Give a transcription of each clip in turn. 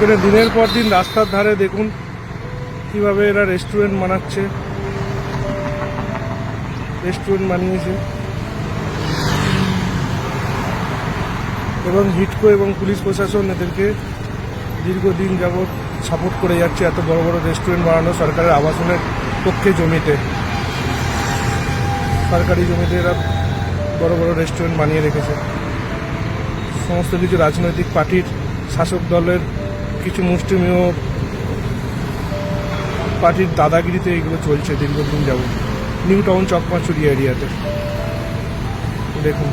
এখানে দিনের পর দিন রাস্তার ধারে দেখুন কীভাবে এরা রেস্টুরেন্ট বানাচ্ছে। রেস্টুরেন্ট বানিয়েছে। এবং হিটকো এবং পুলিশ প্রশাসন এদেরকে দীর্ঘদিন যাবৎ সাপোর্ট করে যাচ্ছে এত বড় বড় রেস্টুরেন্ট বানানো সরকারের আবাসনের পক্ষে জমিতে। সরকারি জমিতে এরা বড় বড় রেস্টুরেন্ট বানিয়ে রেখেছে। সমস্ত কিছু রাজনৈতিক পার্টির শাসক দলের কিছু মুষ্টিমেয় পার্টির দাদাগিরিতে এগুলো চলছে দীর্ঘদিন যাব নিউ টাউন চকমাচুরি এরিয়াতে। দেখুন।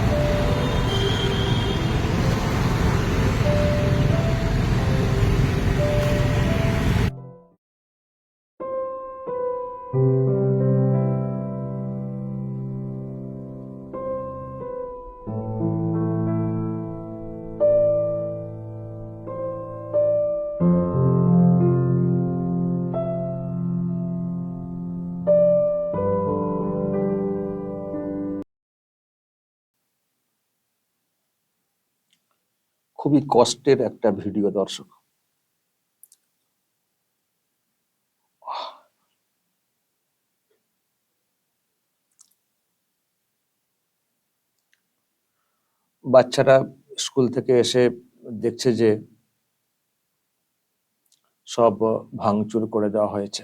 খুবই কষ্টের একটা ভিডিও দর্শক। বাচ্চারা স্কুল থেকে এসে দেখছে যে সব ভাঙচুর করে দেওয়া হয়েছে।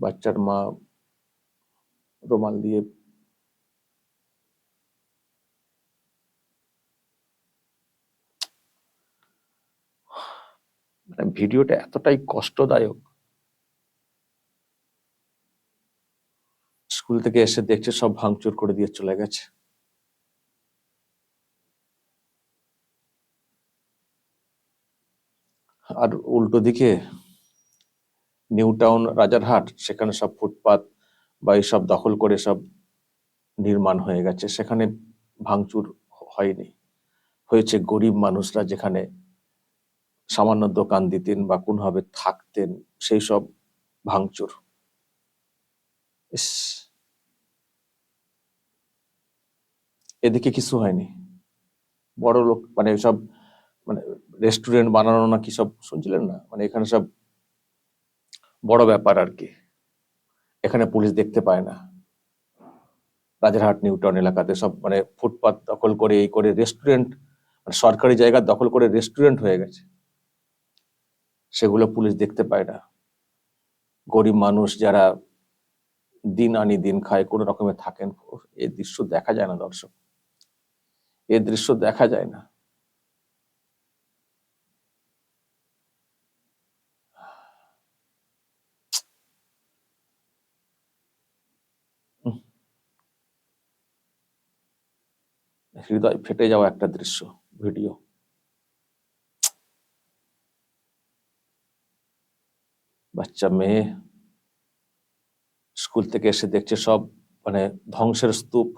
বাচ্চার মা রুমাল দিয়ে মানে ভিডিওটা এতটাই কষ্টদায়ক। স্কুল থেকে এসে দেখছে সব ভাঙচুর করে দিয়ে চলে গেছে। আর উল্টো দিকে নিউ টাউন, রাজারহাট, সেখানে সব ফুটপাত বা এইসব দখল করে সব নির্মাণ হয়ে গেছে। সেখানে ভাঙচুর হয়নি। হয়েছে গরিব মানুষরা যেখানে সামান্য দোকান দিতেন বা কোনোভাবে থাকতেন, সেই সব ভাঙচুর। এদিকে কিছু হয়নি। বড় লোক মানে সব মানে রেস্টুরেন্ট বানানো না কি সব শুনছিলেন না? মানে এখানে সব বড় ব্যাপার আর কি। এখানে পুলিশ দেখতে পায় না। রাজারহাট, নিউটাউন এলাকাতে সব মানে ফুটপাত দখল করে, এই করে রেস্টুরেন্ট মানে সরকারি জায়গা দখল করে রেস্টুরেন্ট হয়ে গেছে। সেগুলো পুলিশ দেখতে পায় না। গরিব মানুষ যারা দিন আনি দিন খায়, কোনো রকমে থাকেন এই দৃশ্য দেখা যায় না দর্শক। এই দৃশ্য দেখা যায় না। হৃদয় ফেটে যাওয়া একটা দৃশ্য, ভিডিও। বাচ্চা, মেয়ে, স্কুল থেকে এসে দেখছে সব মানে ধ্বংসের স্তূপ।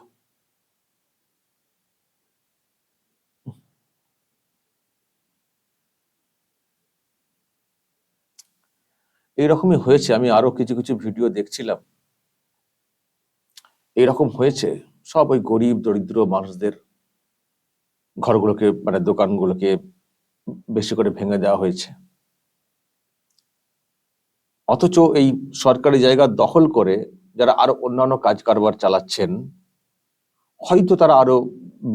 এইরকমই হয়েছে, আমি আরও কিছু কিছু ভিডিও দেখছিলাম। এইরকম হয়েছে, সব ওই গরিব, দরিদ্র মানুষদের ঘরগুলোকে মানে দোকানগুলোকে বেশি করে ভেঙে দেওয়া হয়েছে। অথচ এই সরকারি জায়গা দখল করে যারা আরও অন্যান্য কাজ কারবার চালাচ্ছেন, হয়তো তারা আরও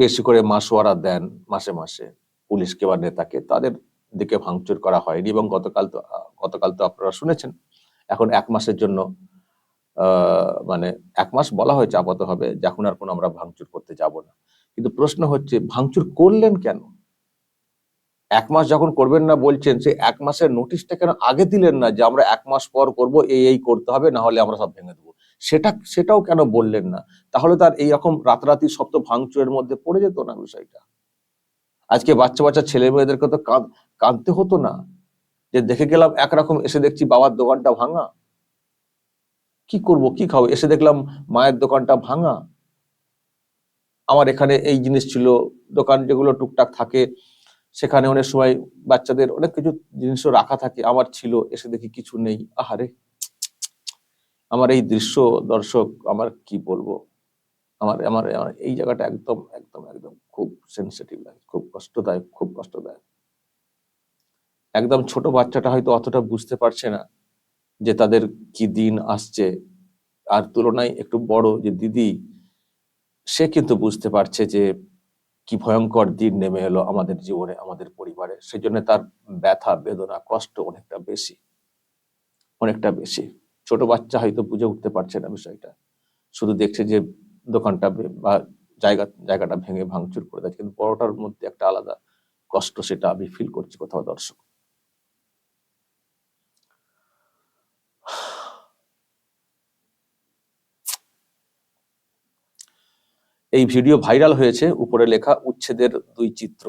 বেশি করে মাসোয়ারা দেন মাসে মাসে। পুলিশকে বা নেতাকে তাদের দিকে ভাঙচুর করা হয়নি এবং গতকাল তো গতকাল তো আপনারা শুনেছেন, এখন এক মাসের জন্য মানে এক মাস বলা হয়েছে আপাতত হবে যে এখন আর কোনো আমরা ভাঙচুর করতে যাব না। কিন্তু প্রশ্ন হচ্ছে, ভাঙচুর করলেন কেন? এক মাস যখন করবেন না বলছেন সেই এক মাসের নোটিশটা কেন আগে দিলেন না যে আমরা এক মাস পর করব, এই এই করতে হবে, না হলে আমরা সব ভেঙে দেবো? সেটা, সেটাও কেন বললেন না? তাহলে তার এই রকম রাতারাতি তো ভাঙচুরের মধ্যে পড়ে যেত না বিষয়টা? আজকে বাচ্চা বাচ্চা ছেলে মেয়েদেরকে তো কাঁদ- কাঁদতে হতো না। যে দেখে গেলাম একরকম, এসে দেখছি বাবার দোকানটা ভাঙা। কি করব, কি খাব? এসে দেখলাম মায়ের দোকানটা ভাঙা। আমার এখানে এই জিনিস ছিল, দোকান যেগুলো টুকটাক থাকে, সেখানে অনেক সময় বাচ্চাদের অনেক কিছু জিনিসও রাখা থাকে, আমার ছিল, এসে দেখি কিছু নেই। আহারে, আমার এই দৃশ্য দর্শক, আমার কি বলব? আমার আমার আমার এই জায়গাটা একদম একদম একদম খুব সেন্সিটিভ লাগে, খুব কষ্টদায়ক খুব কষ্টদায়ক। একদম ছোট বাচ্চাটা হয়তো অতটা বুঝতে পারছে না যে তাদের কি দিন আসছে। আর তুলনায় একটু বড় যে দিদি সে কিন্তু বুঝতে পারছে যে কি ভয়ঙ্কর দিন নেমে এলো আমাদের জীবনে, আমাদের পরিবারে। সেই সেজন্য তার ব্যথা, বেদনা, কষ্ট অনেকটা বেশি অনেকটা বেশি। ছোট বাচ্চা হয়তো বুঝে উঠতে পারছে না বিষয়টা। শুধু দেখছে যে দোকানটা বা জায়গা, জায়গাটা ভেঙে ভাঙচুর করে দেয় কিন্তু বড়টার মধ্যে একটা আলাদা কষ্ট, সেটা আমি ফিল করছি কোথাও দর্শক। এই ভিডিও ভাইরাল হয়েছে উপরে লেখা উচ্ছেদের দুই চিত্র।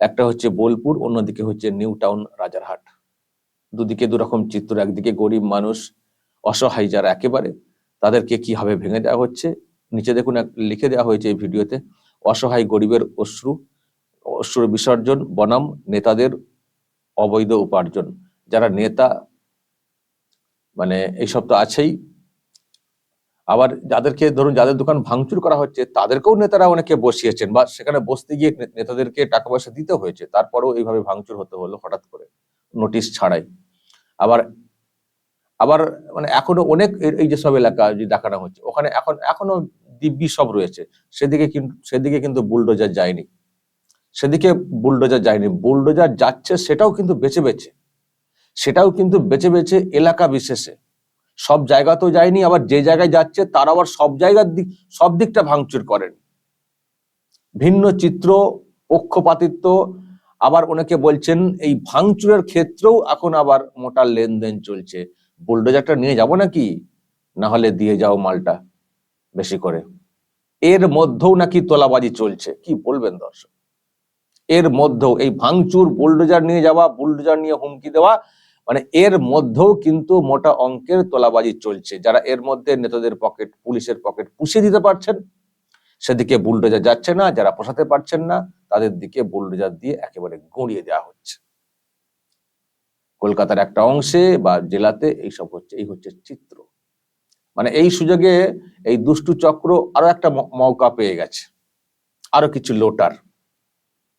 একটা হচ্ছে বোলপুর, অন্যদিকে হচ্ছে নিউ টাউন, রাজারহাট। দুদিকে দুরকম চিত্র, একদিকে গরিব মানুষ, অসহায় যারা একেবারে, তাদেরকে কীভাবে ভেঙে দেওয়া হচ্ছে? নিচে দেখুন লিখে দেওয়া হয়েছে এই ভিডিওতে, অসহায় গরিবের অশ্রু, অশ্রুর বিসর্জন, বনাম, নেতাদের অবৈধ উপার্জন। যারা নেতা মানে এইসব তো আছেই আবার যাদেরকে ধরুন যাদের দোকান ভাঙচুর করা হচ্ছে, তাদেরকেও নেতারা অনেকে বসিয়েছেন বা সেখানে বসতে গিয়ে নেতাদেরকে টাকা পয়সা দিতে হয়েছে, তারপরেও এইভাবে ভাঙচুর হতে হলো হঠাৎ করে, নোটিশ ছাড়াই। আবার আবার মানে এখনও অনেক এই- যে সব এলাকা যে দেখানো হচ্ছে, ওখানে এখন, এখনও দিব্যি সব রয়েছে, সেদিকে কিন্তু সেদিকে কিন্তু বুলডোজার যায়নি। সেদিকে বুলডোজার যায়নি, বুলডোজার যাচ্ছে সেটাও কিন্তু বেছে বেছে, সেটাও কিন্তু বেছে বেছে এলাকা বিশেষে। সব জায়গা তো যায়নি, আবার যে জায়গায় যাচ্ছে তারা আবার সব জায়গার দিক, সব দিকটা ভাঙচুর করেন। ভিন্ন চিত্র, পক্ষপাতিত্ব, আবার অনেকে বলছেন এই ভাঙচুরের ক্ষেত্রেও এখন আবার মোটা লেনদেন চলছে। বুলডোজারটা নিয়ে যাব নাকি? না হলে দিয়ে যাও মালটা বেশি করে। এর মধ্যেও নাকি তোলাবাজি চলছে, কি বলবেন দর্শক? এর মধ্যেও এই ভাঙচুর, বুলডোজার নিয়ে যাওয়া, বুলডোজার নিয়ে হুমকি দেওয়া মানে এর মধ্যেও কিন্তু মোটা অঙ্কের তোলাবাজি চলছে। যারা এর মধ্যে নেতাদের পকেট, পুলিশের পকেট পুষিয়ে দিতে পারছেন, সেদিকে বুলডোজার যাচ্ছে না, যারা পোষাতে পারছেন না, তাদের দিকে বুলডোজার দিয়ে একেবারে গড়িয়ে দেওয়া হচ্ছে। কলকাতার একটা অংশে বা জেলাতে এইসব হচ্ছে, এই হচ্ছে চিত্র। মানে এই সুযোগে এই দুষ্টু চক্র আরও একটা মৌকা পেয়ে গেছে। আরও কিছু লোটার।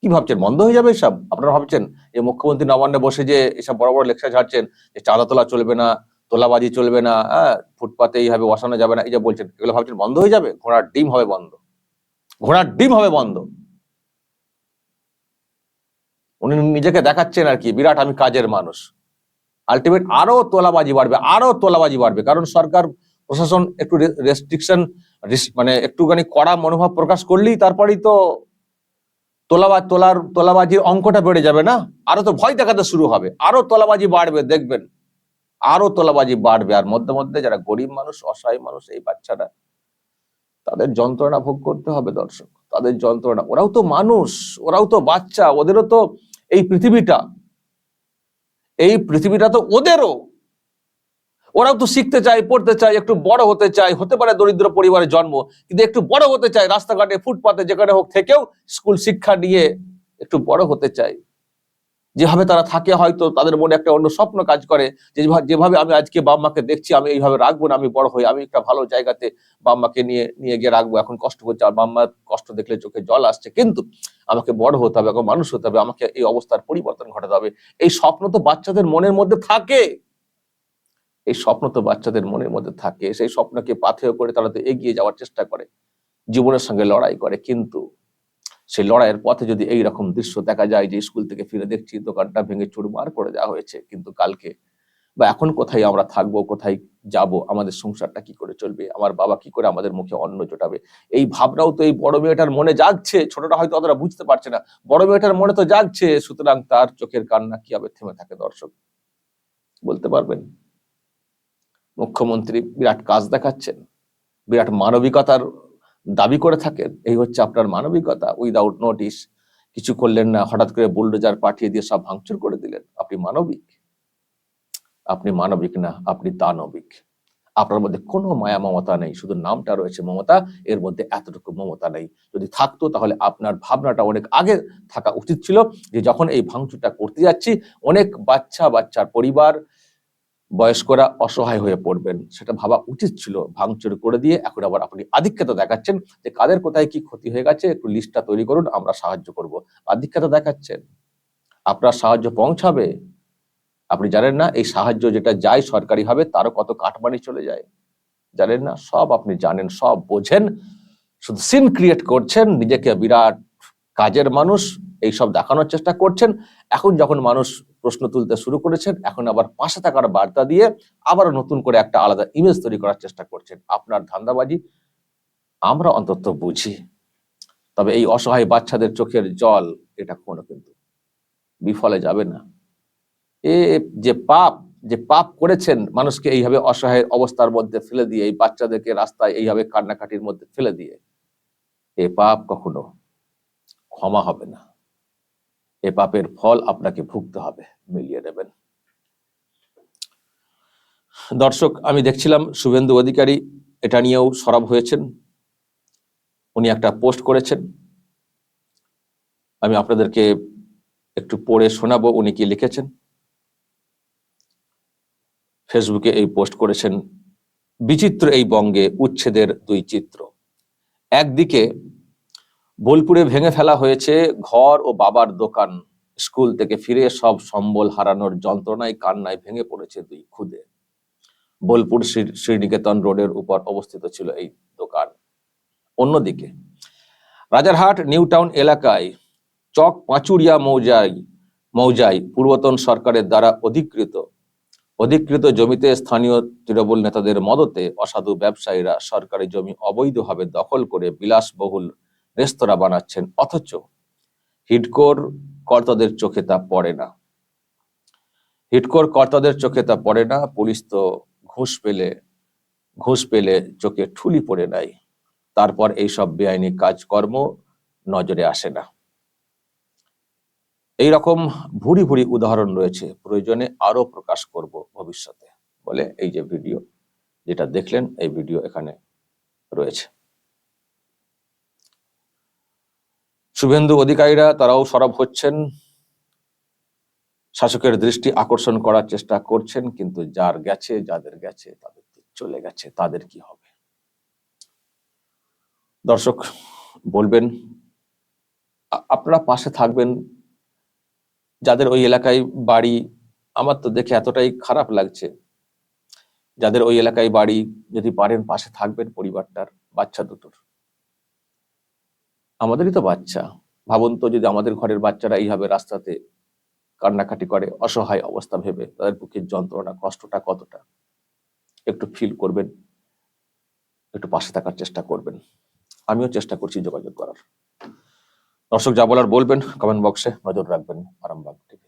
কি ভাবছেন? বন্ধ হয়ে যাবে এসব? আপনারা ভাবছেন যে মুখ্যমন্ত্রী নবান্নে বসে যে এসব বড় বড় লেকচার ঝাড়ছেন, যে চাঁদা তোলা চলবে না, তোলাবাজি চলবে না হ্যাঁ ফুটপাতে এইভাবে বসানো যাবে না, এই যে বলছেন, এগুলো ভাবছেন বন্ধ হয়ে যাবে? ঘোড়ার ডিম হবে বন্ধ। ঘোড়ার ডিম হবে বন্ধ। উনি নিজেকে দেখাচ্ছেন আর কি, বিরাট আমি কাজের মানুষ। আলটিমেট আরও তোলাবাজি বাড়বে, আরও তোলাবাজি বাড়বে, কারণ সরকার, প্রশাসন একটু রেস্ট্রিকশন মানে একটুখানি কড়া মনোভাব প্রকাশ করলেই তারপরেই তো তোলাবাজ তোলার তোলাবাজির অঙ্কটা বেড়ে যাবে না? আরও তো ভয় দেখাতে শুরু হবে। আরও তোলাবাজি বাড়বে, দেখবেন। আরও তোলাবাজি বাড়বে। আর মধ্যে মধ্যে যারা গরিব মানুষ, অসহায় মানুষ, এই বাচ্চারা, তাদের যন্ত্রণা ভোগ করতে হবে দর্শক। তাদের যন্ত্রণা। ওরাও তো মানুষ, ওরাও তো বাচ্চা, ওদেরও তো এই পৃথিবীটা। এই পৃথিবীটা তো ওদেরও। ওরাও তো শিখতে চায়, পড়তে চায়, একটু বড় হতে চায়। হতে পারে দরিদ্র পরিবারের জন্ম, কিন্তু একটু বড় হতে চায়, রাস্তাঘাটে, ফুটপাতে, যেখানে হোক থেকেও স্কুল শিক্ষা নিয়ে একটু বড় হতে চায়। যেভাবে তারা থাকে হয়তো তাদের মনে একটা অন্য স্বপ্ন কাজ করে যেভাবে আমি আজকে বাম্মাকে দেখছি, আমি এইভাবে রাখব না, আমি বড় হই, আমি একটা ভালো জায়গাতে বাম্মাকে নিয়ে নিয়ে গিয়ে রাখব। এখন কষ্ট করছে আর বাম্মার কষ্ট দেখলে চোখে জল আসছে। কিন্তু আমাকে বড় হতে হবে এখন মানুষ হতে হবে, আমাকে এই অবস্থার পরিবর্তন ঘটাতে হবে। এই স্বপ্ন তো বাচ্চাদের মনের মধ্যে থাকে। এই স্বপ্ন তো বাচ্চাদের মনের মধ্যে থাকে। সেই স্বপ্নকে পাথেয় করে তারা তো এগিয়ে যাওয়ার চেষ্টা করে, জীবনের সঙ্গে লড়াই করে। কিন্তু সেই লড়াইয়ের পথে যদি এই রকম দৃশ্য দেখা যায় যে স্কুল থেকে ফিরে দেখছি, দোকানটা ভেঙে চুরমার করে দেওয়া হয়েছে, কিন্তু কালকে বা এখন কোথায় আমরা থাকব, কোথায় যাব, আমাদের সংসারটা কি করে চলবে, আমার বাবা কি করে আমাদের মুখে অন্ন জোটাবে? এই ভাবনাও তো এই বড় মেয়েটার মনে জাগছে ছোটটা হয়তো অতটা বুঝতে পারছে না। বড় মেয়েটার মনে তো জাগছে, সুতরাং তার চোখের কান্না কীভাবে থেমে থাকে দর্শক? বলতে পারবেন? মুখ্যমন্ত্রী বিরাট কাজ দেখাচ্ছেন, বিরাট মানবিকতার দাবি করে থাকেন, এই হচ্ছে আপনার মানবিকতা উইদাউট নোটিশ কিছু করলেন না, হঠাৎ করে বুলডোজার পাঠিয়ে দিয়ে সব ভাঙচুর করে দিলেন, আপনি মানবিক? আপনি মানবিক না, আপনি দানবিক। আপনার মধ্যে কোনো মায়া মমতা নেই, শুধু নামটা রয়েছে মমতা, এর মধ্যে এতটুকু মমতা নেই। যদি থাকতো তাহলে আপনার ভাবনাটা অনেক আগে থাকা উচিত ছিল যে যখন এই ভাঙচুরটা করতে যাচ্ছি, অনেক বাচ্চা বাচ্চার পরিবার বয়স্করা অসহায় হয়ে পড়বেন। সেটা ভাবা উচিত ছিল। ভাঙচুর করে দিয়ে এখন আবার আপনি আধিক্যতা দেখাচ্ছেন যে কাদের কোথায় কি ক্ষতি হয়ে গেছে, একটু লিস্টটা তৈরি করুন, আমরা সাহায্য করব। আধিক্যতা দেখাচ্ছেন। আপনার সাহায্য পৌঁছাবে? আপনি জানেন না, এই সাহায্য যেটা যায় সরকারি হবে তারও কত কাটমানি চলে যায়। জানেন না? সব আপনি জানেন, সব বোঝেন। শুধু সিন ক্রিয়েট করছেন, নিজেকে বিরাট কাজের মানুষ এই সব দেখানোর চেষ্টা করছেন। এখন যখন মানুষ প্রশ্ন তুলতে শুরু করেছেন, এখন আবার পাশে থাকার বার্তা দিয়ে আবার নতুন করে একটা আলাদা ইমেজ তৈরি করার চেষ্টা করছেন। আপনার ধান্দাবাজি আমরা অন্তত বুঝি। তবে এই অসহায় বাচ্চাদের চোখের জল, এটা কোনো কিন্তু বিফলে যাবে না। এ যে পাপ যে পাপ করেছেন, মানুষকে এইভাবে অসহায় অবস্থার মধ্যে ফেলে দিয়ে, এই বাচ্চাদেরকে রাস্তায় এইভাবে কান্নাকাটির মধ্যে ফেলে দিয়ে, এ পাপ কখনো ক্ষমা হবে না। এ পাপের ফল আপনাকে ভুগতে হবে, মিলিয়ে নেবেন। দর্শক, আমি দেখছিলাম শুভেন্দু অধিকারী এটা নিয়েও সরব হয়েছেন। উনি একটা পোস্ট করেছেন। আমি আপনাদেরকে একটু পড়ে শোনাবো উনি কি লিখেছেন। ফেসবুকে এই পোস্ট করেছেন, বিচিত্র এই বঙ্গে উচ্ছেদের দুই চিত্র। একদিকে বোলপুরে ভেঙে ফেলা হয়েছে ঘর ও বাবার দোকান। স্কুল থেকে ফিরে সব সম্বল হারানোর যন্ত্রণায় কান্নায় ভেঙে পড়েছে দুই খুদে। বোলপুর শ্রী- শ্রীনিকেতন রোডের উপর অবস্থিত ছিল এই দোকান। অন্যদিকে, রাজারহাট নিউ টাউন এলাকায় চক পাঁচুরিয়া মৌজাই মৌজায় পূর্বতন সরকারের দ্বারা অধিকৃত। অধিকৃত জমিতে স্থানীয় তৃণমূল নেতাদের মদতে অসাধু ব্যবসায়ীরা সরকারি জমি অবৈধভাবে দখল করে বিলাসবহুল রেস্তোরাঁ বানাচ্ছেন, অথচ হিডকোর কর্তাদের চোখে তা পড়ে না। হিটকোর কর্তাদের চোখে তা পড়ে না, পুলিশ তো ঘুষ পেলে ঘুষ পেলে চোখে ঠুলি পড়ে নাই। তারপর এইসব বেআইনি কাজকর্ম নজরে আসে না। এই রকম ভুরি ভুরি উদাহরণ রয়েছে, প্রয়োজনে আরও প্রকাশ করব ভবিষ্যতে। বলে এই যে ভিডিও, যেটা দেখলেন, এই ভিডিও এখানে রয়েছে। শুভেন্দু অধিকারীরা তারাও সরব হচ্ছেন। শাসকের দৃষ্টি আকর্ষণ করার চেষ্টা করছেন, কিন্তু যার গেছে, যাদের গেছে, তাদের চলে গেছে, তাদের কি হবে? দর্শক, বলবেন আপনারা পাশে থাকবেন। যাদের ওই এলাকায় বাড়ি আমার তো দেখে এতটাই খারাপ লাগছে। যাদের ওই এলাকায় বাড়ি যদি পারেন, পাশে থাকবেন পরিবারটার, বাচ্চা দুটোর। আমাদেরই তো বাচ্চা। ভাবুন তো যদি আমাদের ঘরের বাচ্চারা এইভাবে রাস্তাতে কান্নাকাটি করে, অসহায় অবস্থা ভেবে তাদের বুকের যন্ত্রণা, কষ্টটা কতটা? একটু ফিল করবেন, একটু পাশে থাকার চেষ্টা করবেন। আমিও চেষ্টা করছি যোগাযোগ করার। দর্শক যা বলার বলবেন কমেন্ট বক্সে নজর রাখবেন, আরামবাগ টিভি